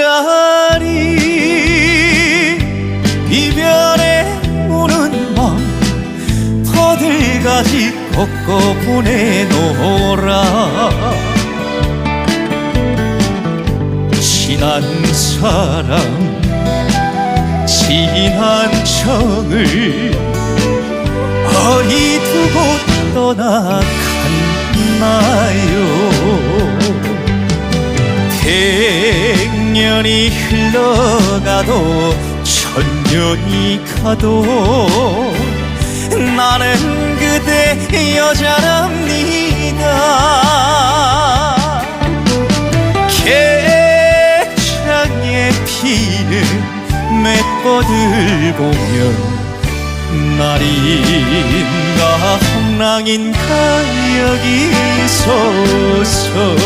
그라리 이별에 우는 맘 어딜까지 걷고 보내노라. 지난 사랑 지난 정을 어디 두고 떠나갔나요 백년이 흘러가도 천년이 가도 나는 그대 여자랍니다. 개창에 피는 맷꽃을 보면 날인가 홍랑인가 여기 서서